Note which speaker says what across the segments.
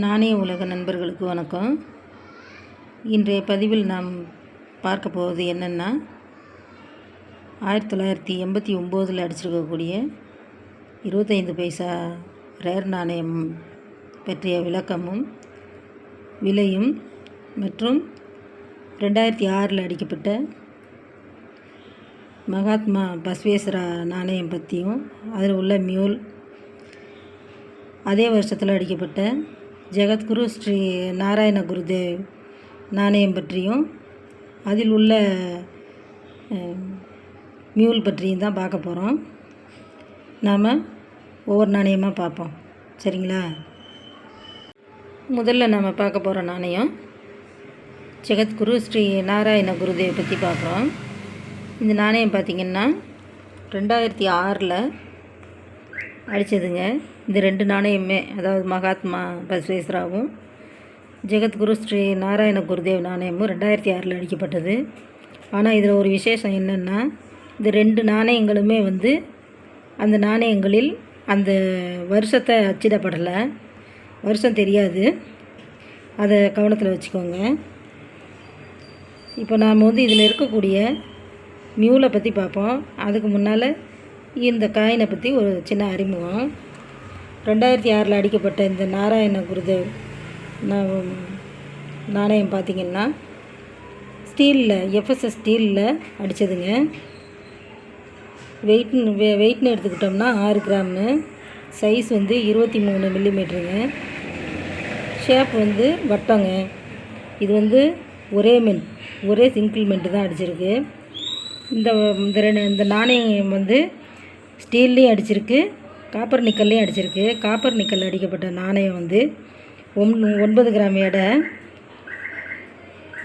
Speaker 1: நாணய உலக நண்பர்களுக்கு வணக்கம். இன்றைய பதிவில் நாம் பார்க்க போவது என்னென்னா ஆயிரத்தி தொள்ளாயிரத்தி எண்பத்தி ஒம்போதில் அடிச்சிருக்கக்கூடிய இருபத்தைந்து பைசா ரேர் நாணயம் பற்றிய விளக்கமும் விலையும் மற்றும் ரெண்டாயிரத்தி ஆறில் அடிக்கப்பட்ட மகாத்மா பஸ்வேஸ்வரா நாணயம் பற்றியும் அதில் உள்ள மியூல் அதே வருஷத்தில் அடிக்கப்பட்ட ஜெகத்குரு ஸ்ரீ நாராயண குருதேவ் நாணயம் பற்றியும் அதில் உள்ள மியூல் பற்றியும் தான் பார்க்க போகிறோம் நாம் ஒவ்வொரு நாணயமாக பார்ப்போம். சரிங்களா? முதல்ல நாம் பார்க்க போகிற நாணயம் ஜெகத்குரு ஸ்ரீ நாராயண குருதேவ் பற்றி பார்க்குறோம். இந்த நாணயம் பார்த்திங்கன்னா ரெண்டாயிரத்தி ஆறில் அடித்ததுங்க இந்த ரெண்டு நாணயமே. அதாவது மகாத்மா பஸ்வேஸ்வராவும் ஜெகத்குரு ஸ்ரீ நாராயண குருதேவ் நாணயமும் ரெண்டாயிரத்தி ஆறில் அடிக்கப்பட்டது. ஆனால் இதில் ஒரு விசேஷம் என்னென்னா இந்த ரெண்டு நாணயங்களுமே வந்து அந்த நாணயங்களில் அந்த வருஷத்தை அச்சிடப்படலை. வருஷம் தெரியாது. அதை கவனத்தில் வச்சுக்கோங்க. இப்போ நாம் வந்து இதில் இருக்கக்கூடிய மியூலை பற்றி பார்ப்போம். அதுக்கு முன்னால் இந்த காயினை பற்றி ஒரு சின்ன அறிமுகம். ரெண்டாயிரத்தி ஆறில் அடிக்கப்பட்ட இந்த நாராயண குருதேவ் நாணயம் பார்த்திங்கன்னா ஸ்டீலில் எஃப்எஸ்எஸ் ஸ்டீலில் அடித்ததுங்க வெயிட்னு வெ வெயிட்னு எடுத்துக்கிட்டோம்னா ஆறு கிராமு. சைஸ் வந்து இருபத்தி மூணு மில்லிமீட்டருங்க. ஷேப் வந்து வட்டங்க. இது வந்து ஒரே மென் ஒரே சிங்கிள் மென்ட்டு தான் அடிச்சிருக்கு. இந்த இந்த ரெண்டு இந்த நாணயம் வந்து ஸ்டீல்லையும் அடிச்சிருக்கு காப்பர் நிக்கல்லையும் அடிச்சிருக்கு. காப்பர் நிக்கல் அடிக்கப்பட்ட நாணயம் வந்து ஒன் ஒன்பது கிராம் எடை.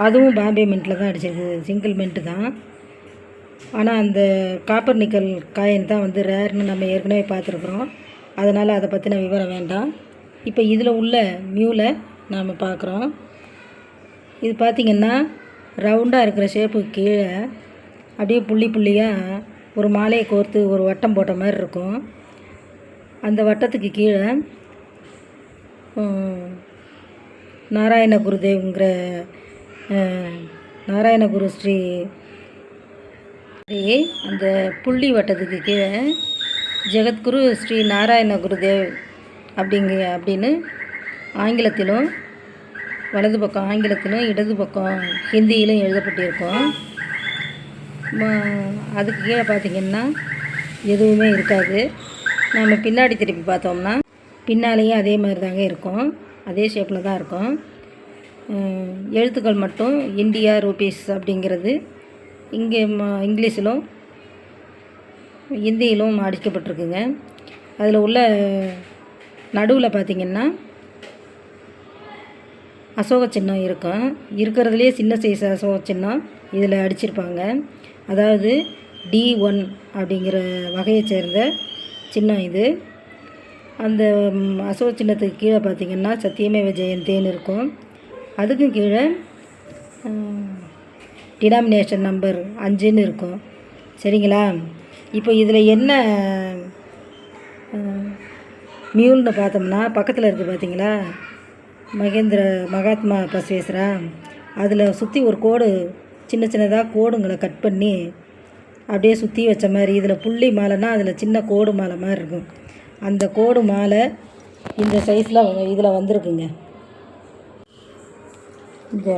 Speaker 1: அதுவும் பாம்பே மின்ட்டில் தான் அடிச்சிருக்கு. சிங்கிள் மின்ட்டு தான். ஆனால் அந்த காப்பர் நிக்கல் காயின் தான் வந்து ரேர்னு நம்ம ஏற்கனவே பார்த்துருக்குறோம். அதனால் அதை பற்றின விவரம் வேண்டாம். இப்போ இதில் உள்ள மியூவில் நாம் பார்க்குறோம். இது பார்த்திங்கன்னா ரவுண்டாக இருக்கிற ஷேப்புக்கு கீழே அப்படியே புள்ளி புள்ளியாக ஒரு மாலையை கோர்த்து ஒரு வட்டம் போட்ட மாதிரி இருக்கும். அந்த வட்டத்துக்கு கீழே நாராயண குருதேவ்ங்கிற நாராயண குரு ஸ்ரீ அந்த புள்ளி வட்டத்துக்கு கீழே ஜெகத்குரு ஸ்ரீ நாராயண குருதேவ் அப்படிங்க அப்படின்னு ஆங்கிலத்திலும் வலது பக்கம் ஆங்கிலத்திலும் இடது பக்கம் ஹிந்தியிலும் எழுதப்பட்டிருக்கோம். இருக்கும் அதுக்கு கீழே பார்த்தீங்கன்னா எதுவுமே இருக்காது. நம்ம பின்னாடி திருப்பி பார்த்தோம்னா பின்னாலேயும் அதே மாதிரி தாங்க இருக்கும். அதே ஷேப்பில் தான் இருக்கும். எழுத்துக்கள் மட்டும் இந்தியா ரூபீஸ் அப்படிங்கிறது இங்கே இங்கிலீஷிலும் இந்தியிலும் அடிக்கப்பட்டிருக்குங்க. அதில் உள்ள நடுவில் பார்த்திங்கன்னா அசோக சின்னம் இருக்கும். இருக்கிறதுலே சின்ன சைஸ் அசோக சின்னம் இதில் அடிச்சிருப்பாங்க. அதாவது டி ஒன் அப்படிங்கிற வகையை சேர்ந்த சின்னம் இது. அந்த அசோக சின்னத்துக்கு கீழே பார்த்தீங்கன்னா சத்தியமேவ ஜெயந்தேன்னு இருக்கும். அதுக்கும் கீழே டினாமினேஷன் நம்பர் அஞ்சுன்னு இருக்கும். சரிங்களா? இப்போ இதில் என்ன மியூல்னு பார்த்தோம்னா பக்கத்தில் இருக்குது பார்த்தீங்களா? மகேந்திர மகாத்மா பஸ்வேஸ்வரா அதில் சுற்றி ஒரு கோடு சின்ன சின்னதாக கோடுங்களை கட் பண்ணி அப்படியே சுற்றி வச்ச மாதிரி இதில் புள்ளி மாலைனா அதில் சின்ன கோடு மாலை மாதிரி இருக்கும். அந்த கோடு மாலை இந்த சைஸில் இதில் வந்திருக்குங்க. இந்த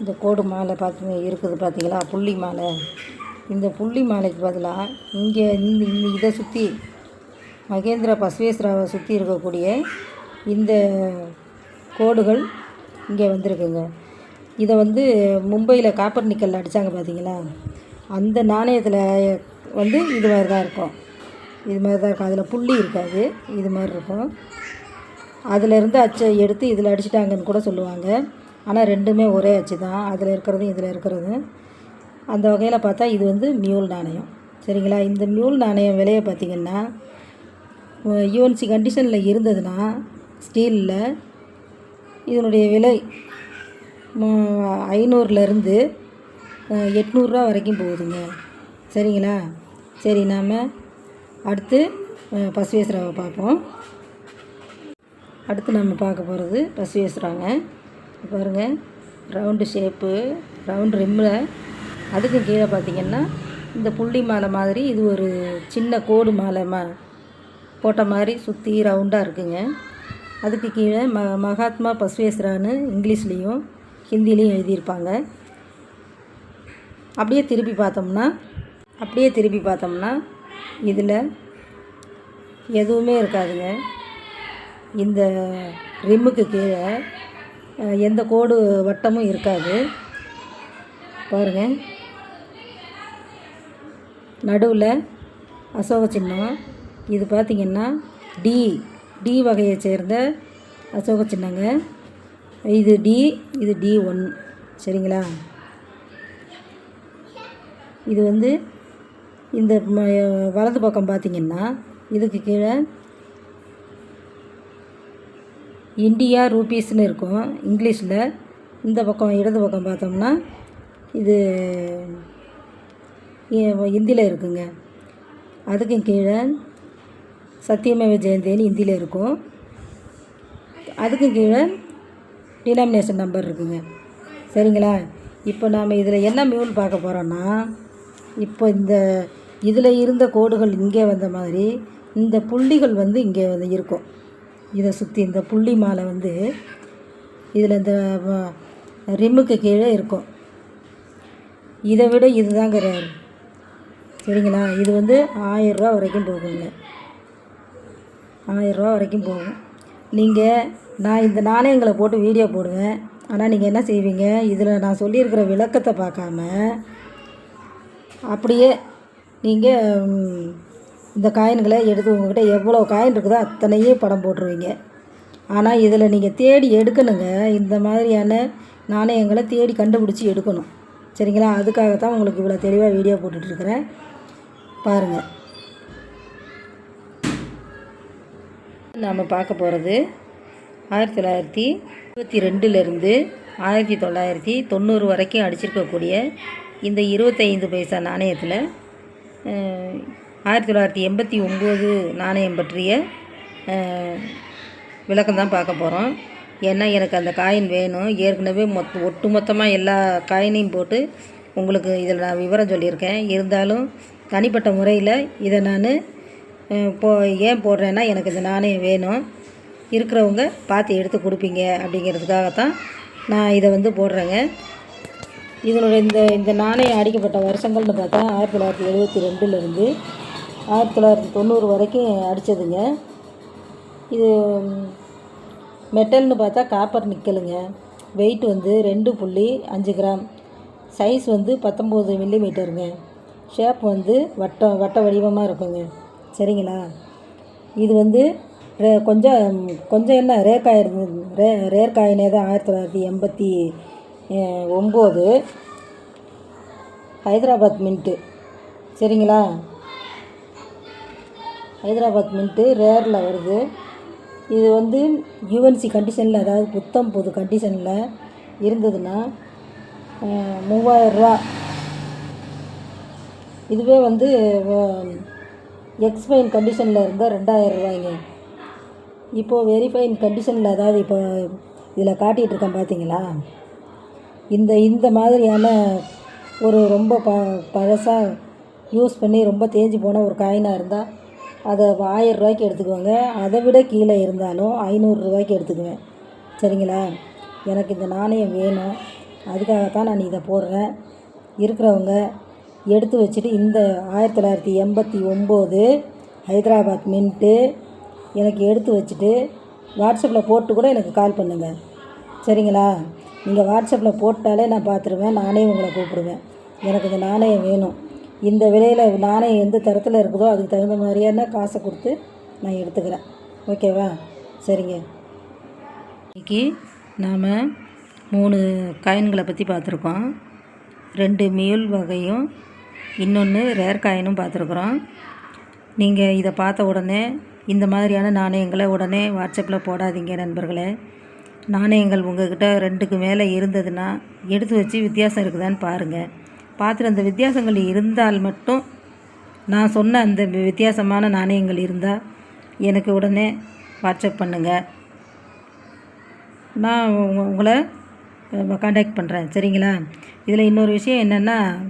Speaker 1: இந்த கோடு மாலை பார்த்து இருக்குது பார்த்தீங்களா புள்ளி மாலை. இந்த புள்ளி மாலைக்கு பதிலாக இங்கே இந்த இந்த இதை சுற்றி மகேந்திர பஸ்வேஸ்வராவை சுற்றி இருக்கக்கூடிய இந்த கோடுகள் இங்கே வந்திருக்குங்க. இதை வந்து மும்பையில் காப்பர் நிக்கல் அடித்தாங்க பார்த்தீங்களா அந்த நாணயத்தில் வந்து இது மாதிரி தான் இருக்கும். இது மாதிரி தான் இருக்கும். அதில் புள்ளி இருக்காது. இது மாதிரி இருக்கும். அதிலேருந்து அச்சை எடுத்து இதில் அடிச்சிட்டாங்கன்னு கூட சொல்லுவாங்க. ஆனால் ரெண்டுமே ஒரே அச்சு தான். அதில் இருக்கிறதும் இதில் இருக்கிறதும். அந்த வகையில் பார்த்தா இது வந்து மியூல் நாணயம். சரிங்களா? இந்த மியூல் நாணயம் விலையை பார்த்திங்கன்னா யூஎன்சி கண்டிஷனில் இருந்ததுன்னா ஸ்டீலில் இதனுடைய விலை ஐநூறுலேருந்து எட்நூறுரூவா வரைக்கும் போகுதுங்க. சரிங்களா? சரி நாம் அடுத்து பசுவேஸ்வராவை பார்ப்போம். அடுத்து நம்ம பார்க்க போகிறது பசுவேஸ்வராங்க. பாருங்கள் ரவுண்டு ஷேப்பு ரவுண்டு ரிம்மில் அதுக்கு கீழே பார்த்திங்கன்னா இந்த புள்ளி மாலை மாதிரி இது ஒரு சின்ன கோடு மாலை மா போட்ட மாதிரி சுற்றி ரவுண்டாக இருக்குங்க. அதுக்கு கீழே ம மகாத்மா பசுவேஸ்வரான்னு இங்கிலீஷ்லேயும் ஹிந்திலையும் எழுதியிருப்பாங்க. அப்படியே திருப்பி பார்த்தோம்னா அப்படியே திருப்பி பார்த்தோம்னா இதில் எதுவுமே இருக்காதுங்க. இந்த ரிம்முக்கு கீழே எந்த கோடு வட்டமும் இருக்காது. பாருங்கள் நடுவில் அசோக சின்னம். இது பார்த்திங்கன்னா டி. டி வகையை சேர்ந்த அசோக சின்னங்க. இது டி இது டி ஒன் சரிங்களா? இது வந்து இந்த ம- வலது பக்கம் பார்த்திங்கன்னா இதுக்கு கீழே இந்தியா ரூபீஸ்னு இருக்கும். இங்கிலீஷில் இந்த பக்கம் இடது பக்கம் பார்த்தோம்னா இது ஹிந்தியில் இருக்குங்க. அதுக்கு கீழே சத்தியமேவ ஜெயந்தின்னு ஹிந்தியில் இருக்கும். அதுக்கு கீழே டினாமினேஷன் நம்பர் இருக்குங்க. சரிங்களா? இப்போ நாம் இதில் என்ன மியூல் பார்க்க போகிறோன்னா இப்போ இந்த இதில் இருந்த கோடுகள் இங்கே வந்த மாதிரி இந்த புள்ளிகள் வந்து இங்கே வந்து இருக்கும். இதை சுற்றி இந்த புள்ளி மாலை வந்து இதில் இந்த ரிம்முக்கு கீழே இருக்கும். இதை விட இதுதாங்க ரேர் சரிங்களா? இது வந்து ஆயிரரூவா வரைக்கும் போகுங்க. ஆயரூவா வரைக்கும் போகும். நீங்கள் நான் இந்த நாணயங்களை போட்டு வீடியோ போடுவேன். ஆனால் நீங்கள் என்ன செய்வீங்க? இதில் நான் சொல்லியிருக்கிற விளக்கத்தை பார்க்காம அப்படியே நீங்கள் இந்த காயின்களை எடுத்து உங்கள்கிட்ட எவ்வளோ காயின் இருக்குதோ அத்தனையும் படம் போட்டுருவீங்க. ஆனால் இதில் நீங்கள் தேடி எடுக்கணுங்க. இந்த மாதிரியான நாணயங்களை தேடி கண்டுபிடிச்சி எடுக்கணும். சரிங்களா? அதுக்காகத்தான் உங்களுக்கு இவ்வளோ தெளிவாக வீடியோ போட்டுட்ருக்குறேன் பாருங்கள் நாம் பார்க்க போகிறது ஆயிரத்தி தொள்ளாயிரத்தி இருபத்தி ரெண்டுலேருந்து ஆயிரத்தி தொள்ளாயிரத்தி தொண்ணூறு வரைக்கும் அடிச்சிருக்கக்கூடிய இந்த இருபத்தைந்து பைசா நாணயத்தில் ஆயிரத்தி தொள்ளாயிரத்தி எண்பத்தி ஒம்பது நாணயம் பற்றிய விளக்கம் தான் பார்க்க போகிறோம் ஏன்னா எனக்கு அந்த காயின் வேணும். ஏற்கனவே மொத்த ஒட்டு மொத்தமாக எல்லா காயினையும் போட்டு உங்களுக்கு இதில் நான் விவரம் சொல்லியிருக்கேன். இருந்தாலும் தனிப்பட்ட முறையில் இதை நான் போ ஏன் போடுறேன்னா எனக்கு இந்த நாணயம் வேணும். இருக்கிறவங்க பார்த்து எடுத்து கொடுப்பீங்க அப்படிங்கிறதுக்காகத்தான் நான் இதை வந்து போடுறேங்க. இதனுடைய இந்த இந்த நாணயம் அடிக்கப்பட்ட வருஷங்கள்னு பார்த்தா ஆயிரத்தி தொள்ளாயிரத்தி எழுபத்தி ரெண்டுலேருந்து ஆயிரத்தி தொள்ளாயிரத்தி தொண்ணூறு வரைக்கும் அடித்ததுங்க இது மெட்டல்னு பார்த்தா காப்பர் நிக்கலுங்க. வெயிட் வந்து ரெண்டு புள்ளி அஞ்சு கிராம். சைஸ் வந்து பத்தொம்போது மில்லி மீட்டருங்க ஷேப் வந்து வட்டம் வட்ட வடிவமாக இருக்குங்க. சரிங்களா? இது வந்து ரே- கொஞ்சம் கொஞ்சம் என்ன ரேர் காய் இருந்தது ரே ரேர் காயினே தான் ஆயிரத்தி தொள்ளாயிரத்தி எண்பத்தி ஒம்பது. ஹைதராபாத் மின்ட்டு. சரிங்களா? ஹைதராபாத் மின்ட்டு ரேரில் வருது. இது வந்து யூஎன்சி கண்டிஷனில் அதாவது புத்தம் புது கண்டிஷனில் இருந்ததுன்னா மூவாயிரரூவா இதுவே வந்து எக்ஸ்பைன் கண்டிஷனில் இருந்தால் ரெண்டாயிரம் ரூபாய்ங்க. இப்போது வெரிஃபைன் கண்டிஷனில் அதாவது இப்போ இதில் காட்டிகிட்டு இருக்கேன் பார்த்தீங்களா இந்த இந்த மாதிரியான ஒரு ரொம்ப ப பழசாக யூஸ் பண்ணி ரொம்ப தேஞ்சு போன ஒரு காயினாக இருந்தால் அதை ஆயிரம் ரூபாய்க்கு எடுத்துக்குவாங்க. அதை விட கீழே இருந்தாலும் ஐநூறுரூவாய்க்கு எடுத்துக்குவேன். சரிங்களா? எனக்கு இந்த நாணயம் வேணும். அதுக்காகத்தான் நான் இதை போடுறேன். இருக்கிறவங்க எடுத்து வச்சுட்டு இந்த ஆயிரத்தி தொள்ளாயிரத்தி எண்பத்தி ஒம்பது ஹைதராபாத் மின்ட்டு எனக்கு எடுத்து வச்சுட்டு வாட்ஸ்அப்பில் போட்டு கூட எனக்கு கால் பண்ணுங்கள் சரிங்களா? நீங்கள் வாட்ஸ்அப்பில் போட்டாலே நான் பார்த்துருவேன் நானே உங்களை கூப்பிடுவேன். எனக்கு இந்த நாணயம் வேணும். இந்த விலையில் நாணயம் எந்த தரத்தில் இருக்குதோ அதுக்கு தகுந்த மாதிரியான காசை கொடுத்து நான் எடுத்துக்கிறேன். ஓகேவா? சரிங்க. இன்னைக்கு நாம் மூணு காயின்களை பற்றி பார்த்துருக்கோம். ரெண்டு மியூல் வகையும் இன்னொன்று ரேர் காயினும் பார்த்துருக்குறோம். நீங்கள் இதை பார்த்த உடனே இந்த மாதிரியான நாணயங்களை உடனே வாட்ஸ்அப்பில் போடாதீங்க நண்பர்களே. நாணயங்கள் உங்கள்கிட்ட ரெண்டுக்கு மேலே இருந்ததுன்னா எடுத்து வச்சு வித்தியாசம் இருக்குதான்னு பாருங்கள் பார்த்துட்டு அந்த வித்தியாசங்கள் இருந்தால் மட்டும் நான் சொன்ன அந்த வித்தியாசமான நாணயங்கள் இருந்தால் எனக்கு உடனே வாட்ஸ்அப் பண்ணுங்கள் நான் உங்களை காண்டாக்ட் பண்ணுறேன் சரிங்களா? இதில் இன்னொரு விஷயம் என்னென்னா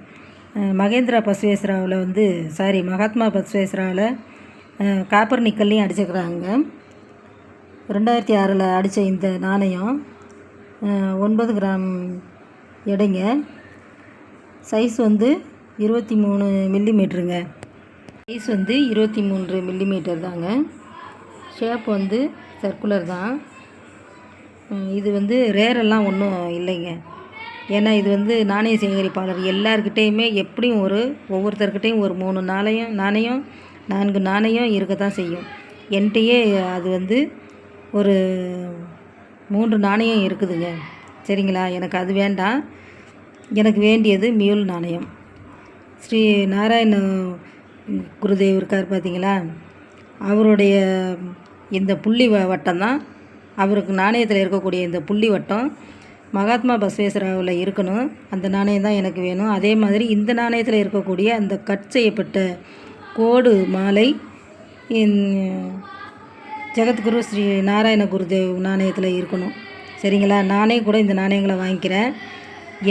Speaker 1: மகேந்திரா பஸ்வேஸ்ராவில் வந்து சாரி மகாத்மா பஸ்வேஸ்ராவில் காப்பர் நிக்கல்லையும் அடிச்சுக்கிறாங்க. ரெண்டாயிரத்தி ஆறில் அடித்த இந்த நாணயம் ஒன்பது கிராம் எடைங்க. சைஸ் வந்து இருபத்தி மூணு மில்லி மீட்டருங்க சைஸ் வந்து இருபத்தி மூன்று மில்லி மீட்டர் தாங்க. ஷேப் வந்து சர்க்குலர் தான். இது வந்து ரேரெல்லாம் ஒன்றும் இல்லைங்க. ஏன்னா இது வந்து நாணய சேகரிப்பாளர். எல்லார்கிட்டேயுமே எப்படியும் ஒரு ஒவ்வொருத்தர்கிட்டையும் ஒரு மூணு நாணயம் நாணயம் நான்கு நாணயம் இருக்க தான் செய்யும். என்கிட்டயே அது வந்து ஒரு மூன்று நாணயம் இருக்குதுங்க. சரிங்களா? எனக்கு அது வேண்டாம். எனக்கு வேண்டியது மியூல் நாணயம். ஸ்ரீ நாராயண குருதேவ் இருக்கார் பார்த்தீங்களா? அவருடைய இந்த புள்ளி வ வட்டம் தான் அவருக்கு நாணயத்தில் இருக்கக்கூடிய இந்த புள்ளி வட்டம். மகாத்மா பசவேஸ்வராவில் இருக்கணும். அந்த நாணயம் தான் எனக்கு வேணும். அதே மாதிரி இந்த நாணயத்தில் இருக்கக்கூடிய அந்த கட் செய்யப்பட்ட கோடு மாலை ஜெகத்குரு ஸ்ரீ நாராயண குருதேவ் நாணயத்தில் இருக்கணும். சரிங்களா? நானே கூட இந்த நாணயங்களை வாங்கிக்கிறேன்.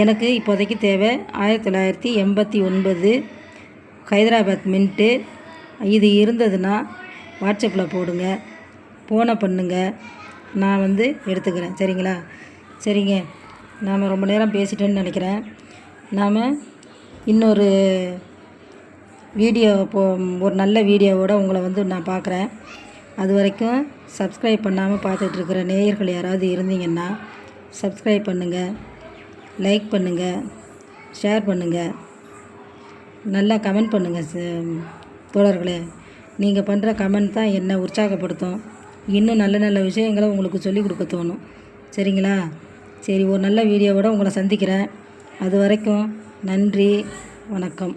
Speaker 1: எனக்கு இப்போதைக்கு தேவை ஆயிரத்தி தொள்ளாயிரத்தி எண்பத்தி ஒன்பது ஹைதராபாத் மின்ட்டு. இது இருந்ததுன்னா வாட்ஸ்அப்பில் போடுங்க. ஃபோனை பண்ணுங்கள் நான் வந்து எடுத்துக்கிறேன். சரிங்களா? சரிங்க. நாம் ரொம்ப நேரம் பேசிட்டேன்னு நினைக்கிறேன். நாம் இன்னொரு வீடியோ போ ஒரு நல்ல வீடியோவோட உங்களை வந்து நான் பார்க்குறேன். அது வரைக்கும் சப்ஸ்கிரைப் பண்ணாமல் பார்த்துட்ருக்கிற நேயர்கள் யாராவது இருந்தீங்கன்னா சப்ஸ்கிரைப் பண்ணுங்கள் லைக் பண்ணுங்கள் ஷேர் பண்ணுங்கள் நல்லா கமெண்ட் பண்ணுங்கள் ச- தோழர்களே. நீங்கள் பண்ணுற கமெண்ட் தான் என்னை உற்சாகப்படுத்தும். இன்னும் நல்ல நல்ல விஷயங்களை உங்களுக்கு சொல்லிக் கொடுக்க தோணும். சரிங்களா? சரி ஒரு நல்ல வீடியோவோட உங்களை சந்திக்கிறேன். அது வரைக்கும் நன்றி வணக்கம்.